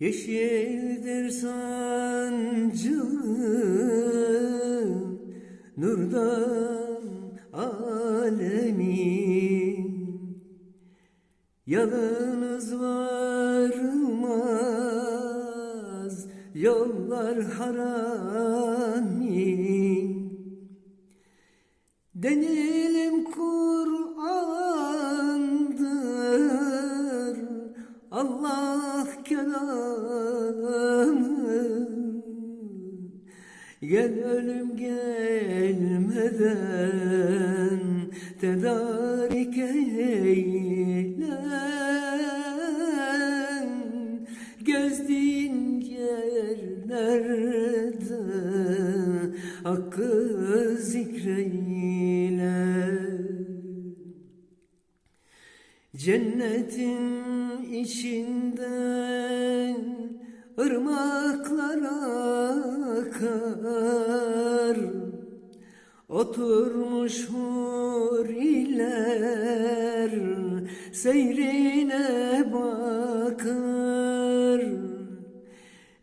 Yeşildir sancı nurdan alemin. Yalınız varılmaz yollar haramin. Denilim Kur'an'dır. Allah Gel ölüm gelmeden tedarik eyle Gezdiğin yerlerde hakkı zikreyle. Cennetin içinden ırmaklar akar. Oturmuş huriler seyrine bakar.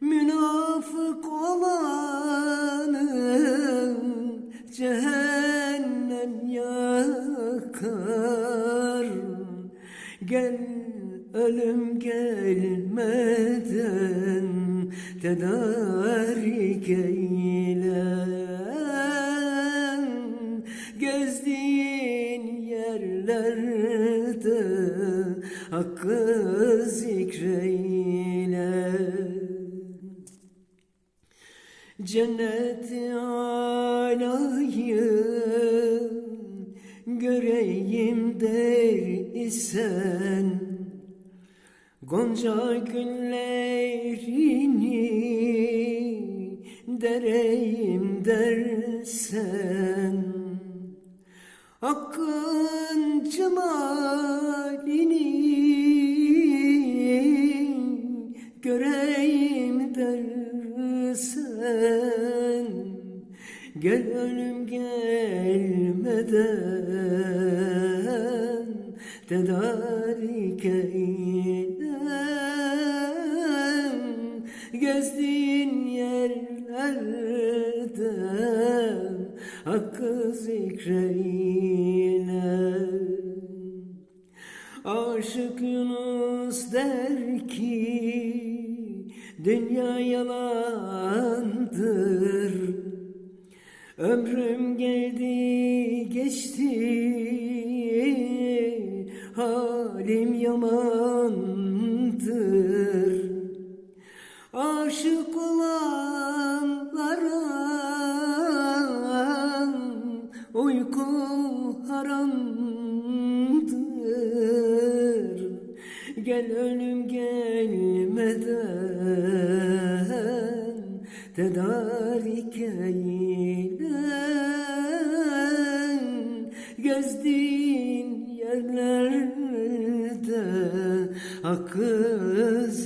Münafık olanı cehennem yakar. Gel ölüm gelmeden tedarik eyle Gezdiğin yerlerde hakkı zikreyle. Cenneti alayı göreyim der isen Gonca güllerini dereyim dersen Hakkın cemalini göreyim dersen Gel ölüm gelmeden tedarik eyle Gezdiğin yerlerde hakkı zikreyle. Aşık Yunus der ki dünya yalandır. Ömrüm geldi geçti. Halim yamandır Gel ölüm gelmeden tedarik eyle Gezdiğin yerlerde hakkı zikreyle